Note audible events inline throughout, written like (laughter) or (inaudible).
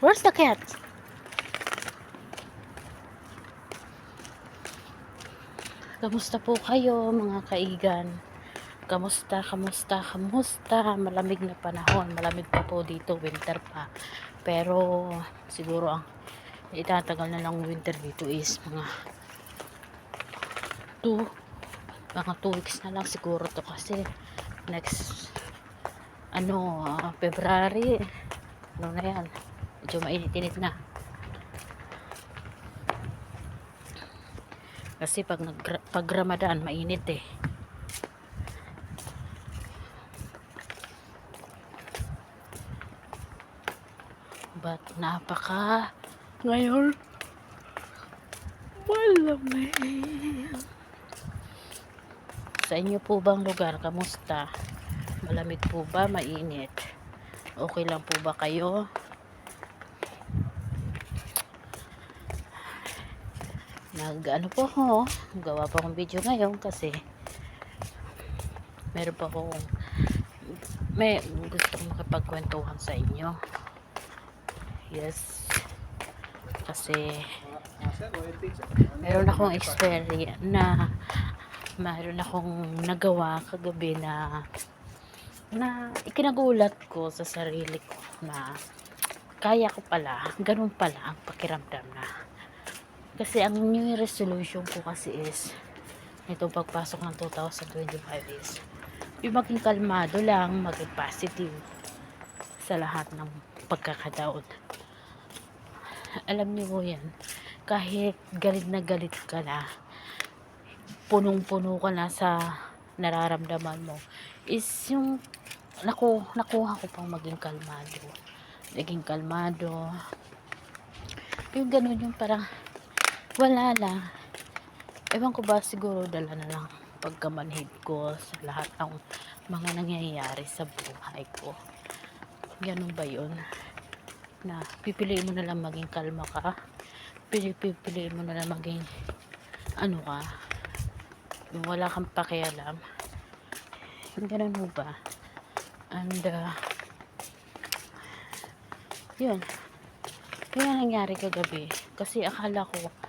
Where's the cat? Kamusta po kayo mga kaigan? Kamusta, kamusta, kamusta? Malamig na panahon. Malamig pa po dito, winter pa. Pero siguro ang itatagal na lang winter dito is mga 2 mga 2 weeks na lang siguro to kasi next ano, ah, February ano na yan medyo mainit-init na. Kasi pag, nag, pag Ramadan mainit eh. But napaka ngayon malamig. Sa inyo po bang lugar kamusta? Malamig po ba mainit? Okay lang po ba kayo nag ano po ako gawa pa akong video ngayon kasi meron pa akong may gusto kong makipagkwentuhan sa inyo. Yes. Kasi meron akong experience na meron akong nagawa kagabi na na ikinagulat ko sa sarili ko na kaya ko pala, ganun pala ang pakiramdam na kasi ang new resolution ko kasi is itong pagpasok ng 2025 is yung maging kalmado lang, maging positive sa lahat ng pagkakataon. Alam niyo po yan, kahit galit na galit ka na, punong-puno ka na sa nararamdaman mo, is yung naku, nakuha ko pang maging kalmado. Naging kalmado. Yung ganun yung parang wala lang. Ewan ko ba siguro dala na lang pagkamanhid ko sa lahat ng mga nangyayari sa buhay ko. Ganun ba yun? Na pipiliin mo na lang maging kalma ka. Pili- Pipiliin mo na lang maging ano ka. Yung wala kang pakialam. Ganun mo ba? And uh, yun. Kaya nangyari kagabi. Kasi akala ko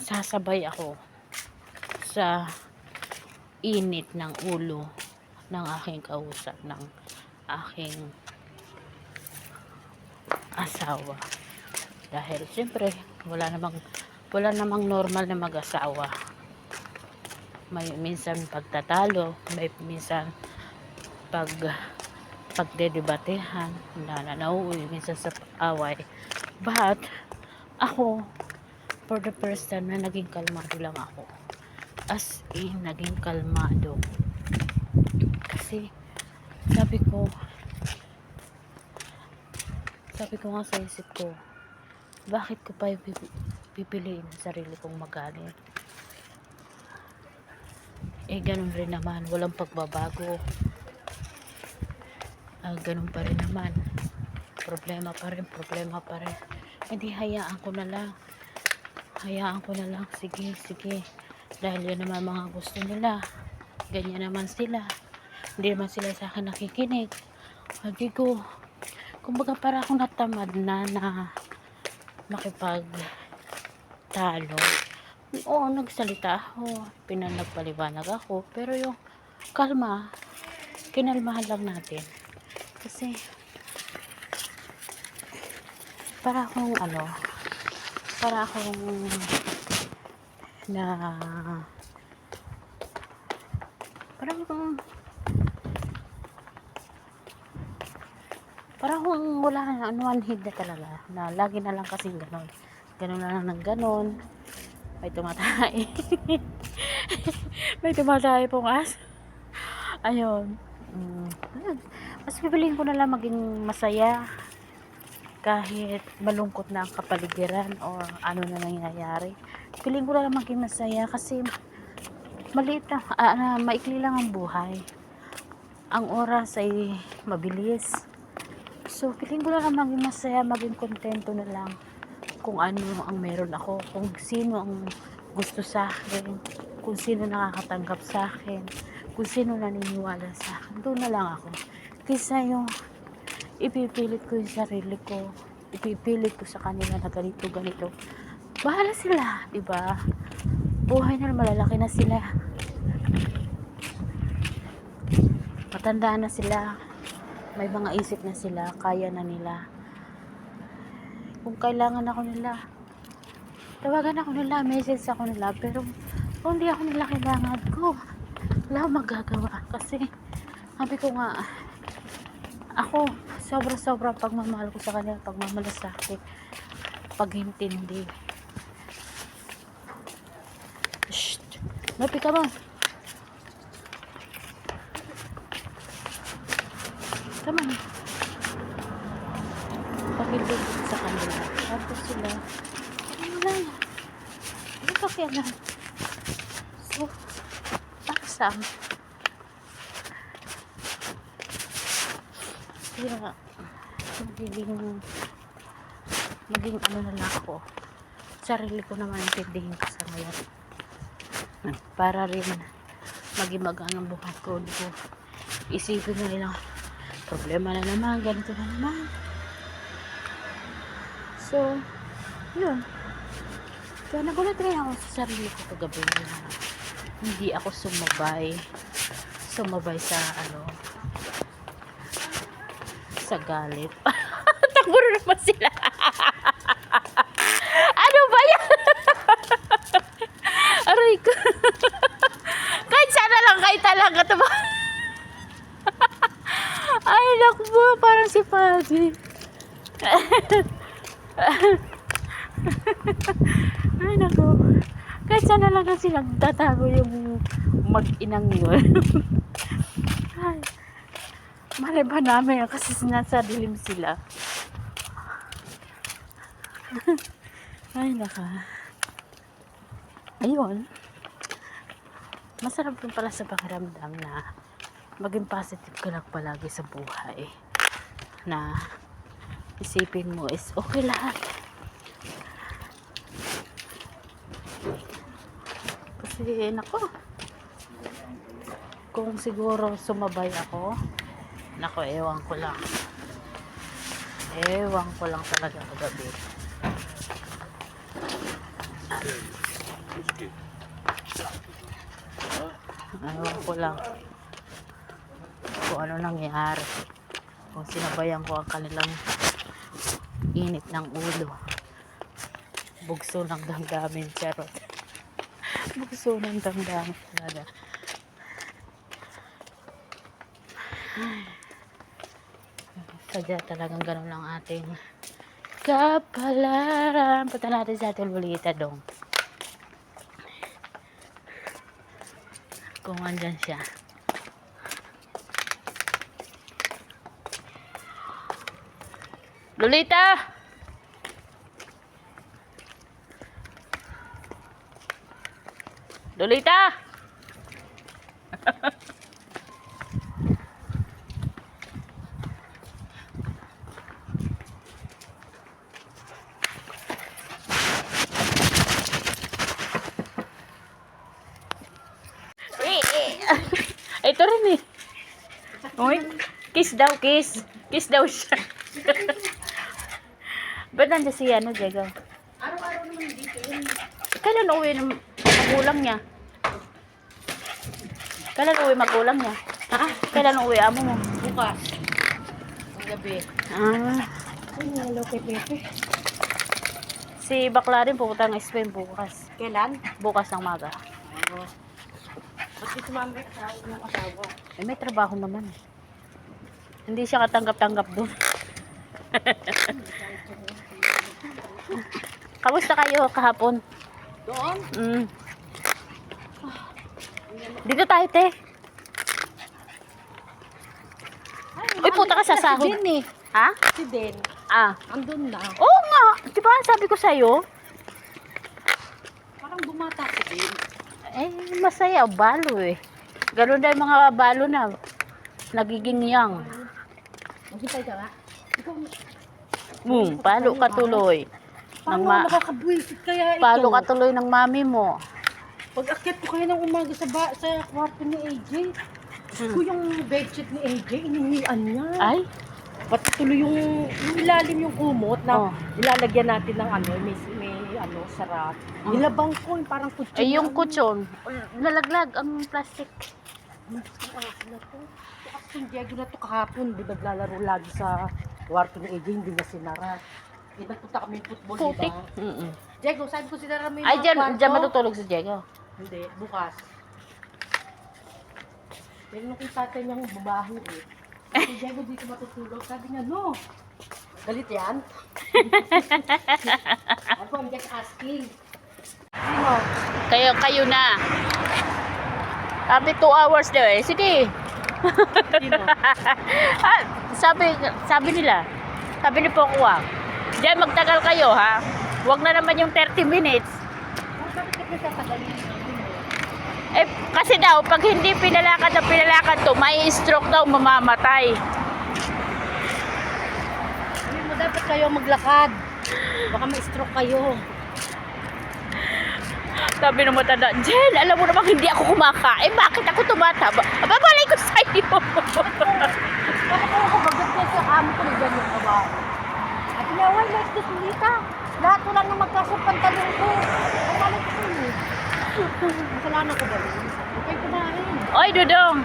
sasabay ako sa init ng ulo ng aking kausap ng aking asawa. Dahil siyempre wala namang wala namang normal na mag-asawa. May minsan pagtatalo may minsan pag pagdedebatehan na nauuwi minsan sa away. But ako for the first time na naging kalmado lang ako. As in naging kalmado kasi sabi ko sabi ko nga sa isip ko bakit ko pa ipi- pipiliin ang sarili kong magalit? Eh ganun rin naman. Walang pagbabago. Ah, ganun pa rin naman. Problema pa rin problema pa rin. Hindi hayaan ko na lang hayaan ko na lang. Sige sige. Dahil yan naman mga gusto nila. Ganyan naman sila. Hindi naman sila sa akin nakikinig. Hindi ko kumbaga para akong natamad na na makipag talo oo nagsalita ako. Pinanagpaliwanag ako. Pero yung kalma kinalmahan lang natin. Kasi para akong ano para akong na parang akong parang akong wala na one hit na talaga na lagi na lang kasing ganon. Ganon na lang ng ganon. May tumatay (laughs) may tumatay pong as ayun. Mm, mas pipiliin ko na lang maging masaya kahit malungkot na ang kapaligiran o ano na nangyayari piling ko na lang maging masaya kasi maliit lang, ah, ah, maikli lang ang buhay. Ang oras ay mabilis. So piling ko na lang maging masaya maging kontento na lang kung ano ang meron ako kung sino ang gusto sa akin kung sino nakakatanggap sa akin kung sino naniniwala sa akin. Doon na lang ako. Kaysa yung ipipilit ko yung sarili ko ipipilit ko sa kanila na ganito, ganito. Bahala sila, di ba? Buhay na malalaki na sila. Matanda na sila. May mga isip na sila, kaya na nila. Kung kailangan ako nila, tawagan ako nila, message ako nila, pero kung hindi ako nila kailangan ko, wala magagawa. Kasi, sabi ko nga, ako, sobra-sobra pagmamahal ko sa kanila, pagmamalasakit, paghintindi. Shh! Mapi ka ba? On. Paghintin ko sa kanila. Tapos sila, wala na. Ano pa kaya na? So, para Kaya, magiging, maging ano na lang ako. Sarili ko naman intindihin ko sa ngayon. Para rin maging magaan ang buhay ko. Di ko isipin na nila, problema na naman, ganito na naman. So, yun. Kaya nagulat rin ako sa sarili ko kagabi hindi ako sumabay. Sumabay sa ano, sa galit. (laughs) Takbo na naman sila. (laughs) ano ba yan? (laughs) Aray ko. Kahit sana lang kayo talaga. Tama. Ay, naku po. Parang si Pagi. Ay, naku. Kahit sana lang kasi nagtatago yung mag-inang yun. Ay. Malay ba namin kasi nasa dilim sila. (laughs) Ay, naka. Ayun. Masarap din pala sa pakiramdam na maging positive ka lang palagi sa buhay. Na isipin mo is okay lahat. Kasi, nako. Kung siguro sumabay ako, nako, ewan ko lang. Ewan ko lang talaga kagabi. Ewan ko lang kung ano nangyari. Kung sinabayan ko ang kanilang init ng ulo. Bugso ng damdamin, charot. (laughs) Bugso ng damdamin talaga. Sadya talagang ganun lang ating kapalaran. Punta natin sa ating bulita dong. Kung andyan siya. Lolita! Lolita! Eh, (laughs) eh. Ito rin eh. Uy, kiss daw, kiss. Kiss daw siya. (laughs) Ba't nandiyan si ano, Diego? Araw-araw naman dito yun. Kailan uwi ng magulang niya? Kailan uwi magulang niya? Ha? Kailan uwi amo mo? Bukas. Ang gabi. Ah, Ay, hello kay Pepe. si bakla rin pupunta ng Spain bukas. Kailan? Bukas ng maga. Oo. Ba't di sumambit sa ng asawa? Eh, may trabaho naman. Hindi siya katanggap-tanggap doon. (laughs) Kamusta kayo kahapon? Doon? Mm. Dito tayo, te. Uy, puta ka sa sahod. Den eh. Ha? Si Den. Ah. Andun na. Oo nga. Di ba sabi ko sa'yo? Parang bumata si Den. Eh, masaya. Balo eh. Na yung mga balo na. Nagiging. Ikaw, Hmm, palo ka tuloy. paano ma-? Palo ka tuloy ng mami mo. Pag akit ko kayo ng umaga sa, ba sa kwarto ni AJ, Hmm. ko yung bedsheet ni AJ, inihian niya. Ay, Pati tuloy yung, yung ilalim yung kumot na Oh. ilalagyan natin ng ano, may ano, sarap. Oh. Nilabang ko, yung parang kutsi. Ay, yung kutsyon, nalaglag ang plastic. na to. Yung Diego na to kahapon, di ba naglalaro lagi sa kwarto ni AJ, hindi na sinara. Eh, nagpunta kami ng football, di ba? Mm-mm. Diego, sabi ko sinara mo yung Ay, dyan, kwarto. dyan matutulog si Diego. Hindi, bukas. Pero nung yung tatay niyang babaho eh. Si Diego dito matutulog. Sabi niya, no. Galit yan? Ako, I'm just asking. Sino? Kayo, kayo na. Sabi 2 hours daw eh. Sige. (laughs) Ah, sabi, sabi nila, sabi ni Pokwang, diyan magtagal kayo ha. Huwag na naman yung 30 minutes. Eh, kasi daw, pag hindi pinalakad na pinalakad to, may stroke daw, mamamatay. Mo, dapat kayo maglakad. Baka ma-stroke kayo. Sabi ng matanda, Jen, alam mo namang hindi ako kumakain. Bakit ako tumataba? Aba, balay ko sa'yo. Bakit ako ko bagat ko sa amo ko nandyan yung babae. At tinawal, like this, Lita. Lahat wala nang magkasya pantalon ko. Ang malit ko eh. Kasalanan ko ba yun? Okay, kumain. Oy, Dudong.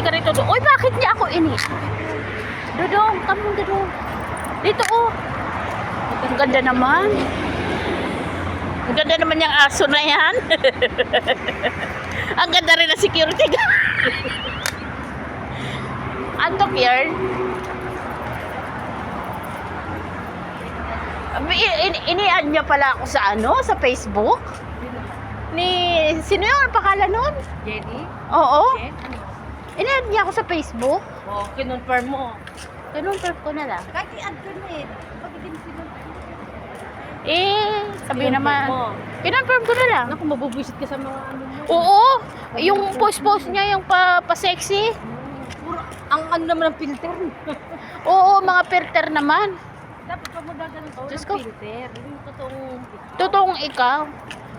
Halika rito, Dudong. Oy, bakit niya ako ini? Dudong, on, Dudong. Dito, oh. Ang ganda naman. Ang ganda naman yung aso na yan. (laughs) Ang ganda rin ng security guard. (laughs) Antok yarn. In, in, inian niya pala ako sa ano, sa Facebook. Ni, sino yun? Ang pangalan nun? Jenny? Oo. Jen? Inian niya ako sa Facebook. Oo, kinonfirm mo. Perf ko na lang. Kahit i-add ka na eh. Din kinonfirm? Eh, sabi Kinonfirm naman. mo. Kinonfirm ko na lang. Naku, mabubuisit ka sa mga ano mo. Oo. Yung post-post niya, yung pa, pa-sexy. Puro, ang ano naman ang filter. Oo, mga filter naman. Dapat ka mo dadalhin ko Diyos ng ko. filter. Yung totoong... Totoong ikaw.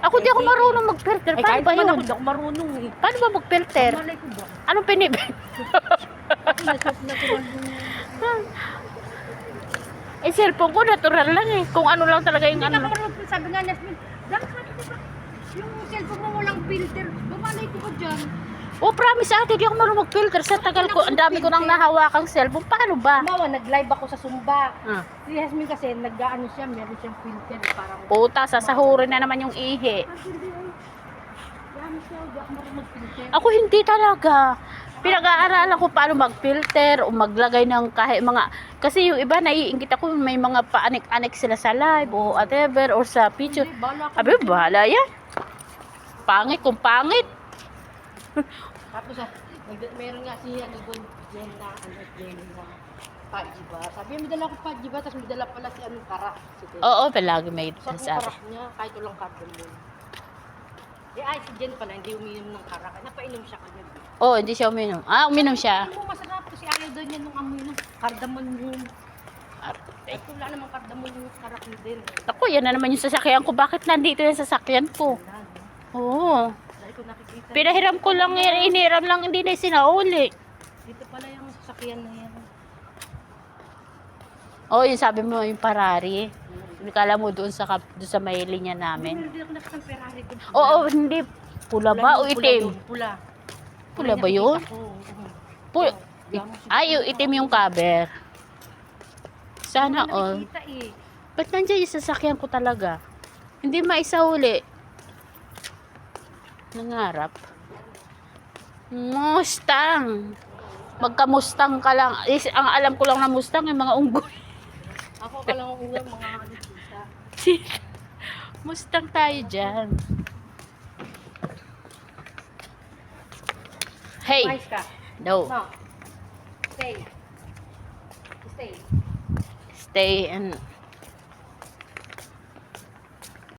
Ako di ako marunong mag-filter. Paano kahit ba naman yun? ako, di ako marunong eh. Paano ba mag-filter? Malay ko ba? Anong pinibig? (laughs) Ako nasap natural yung... eh, cellphone ko natural lang eh. Kung ano lang talaga yung Hindi ano. na marunong. Sabi nga Nesmin, dapat di ba? Yung cellphone mo walang filter. Bamalay ko ba dyan? Oh, promise ate, di ako marunong mag-filter. Sa tagal ko, ang dami ko nang nahawakang cellphone. Paano ba? Mawa, nag-live ako sa Zumba. Ah. Si Yasmin kasi, nag-ano siya, meron siyang filter. Parang... Puta, sasahurin na naman yung ihi. Ako hindi talaga. Pinag-aaralan ko paano mag-filter o maglagay ng kahit mga... Kasi yung iba, naiingit ako, may mga paanik-anik sila sa live o whatever or sa picture. Abi, bahala yan. Pangit kung pangit. (laughs) Tapos, ah, nag- meron nga si ano doon, Jen na, ano, Jen na, pajiba. Sabi niya, may dala ko pajiba, tapos may dala pala si anong karak. Si Jen. Oo, palagi may Sa sabi. karak niya, kahit walang carbon mo. Eh, ay, si Jen pala, hindi uminom ng karak. Napainom siya kanya. Oo, hindi siya uminom. Ah, uminom siya. Ano mo masarap kasi ayaw daw niya nung amoy ng cardamom yung... Ay, wala namang cardamom yung karak niya din. Ako, yan na naman yung sasakyan ko. Bakit nandito yung sasakyan ko? Oo. Dahil ko nakikita. Pinahiram ko lang, iniram lang, hindi na sinauli. Dito pala yung sasakyan na yan. Oo, yung sabi mo, yung Ferrari. Kala mo doon sa, kap- doon sa may linya namin. Din ako nakita ng Ferrari. Oo, hindi. Pula ba o itim? Pula. Pula ba yun? Pula. Ay, yung itim yung cover. Sana all. Nakikita eh. Ba't nandiyan yung sasakyan ko talaga? Hindi maisauli. Nangarap. Mustang. Magka-mustang ka lang. Is, ang alam ko lang na Mustang, yung mga unggoy. Ako ka lang ang ulam, mga. Mustang tayo dyan. Hey! No. Stay. Stay. Stay and